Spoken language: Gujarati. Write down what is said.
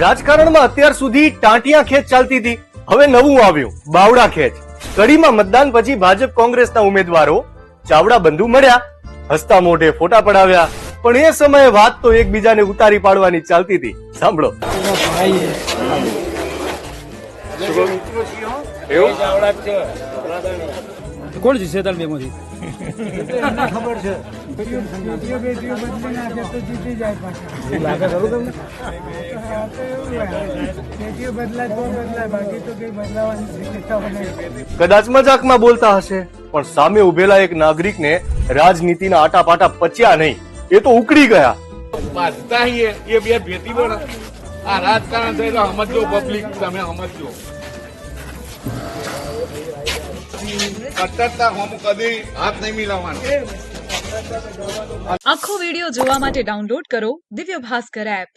રાજકારણમાં અત્યાર સુધી ટાંટિયા ખેંચ ચાલતી હતી. હવે નવું આવ્યું. બાવડા ખેંચ. કડીમાં મતદાન પછી ભાજપ કોંગ્રેસના ઉમેદવારો ચાવડા બંધુ મળ્યા હસતા મોઢે ફોટા પડાવ્યા. પણ એ સમયે વાત તો એકબીજાને ઉતારી પાડવાની ચાલતી હતી. સાંભળો. કોણ જીતશે તાર બેમાંથી? ખબર છે કદાચ મજાકમાં બોલતા હશે પણ સામે ઉભેલા એક નાગરિકને રાજનીતિના આટાપાટા પચ્યા નહીં. એ તો ઉકળી ગયા. એ બે ભેટી પણ આ રાજકારણ થયેલો સમજો પબ્લિક તમે સમજો. કટ્ટરતા હોમ કદી હાથ નહીં મિલાવવાનો. આખો વીડિયો જોવા માટે ડાઉનલોડ કરો દિવ્ય ભાસ્કર એપ.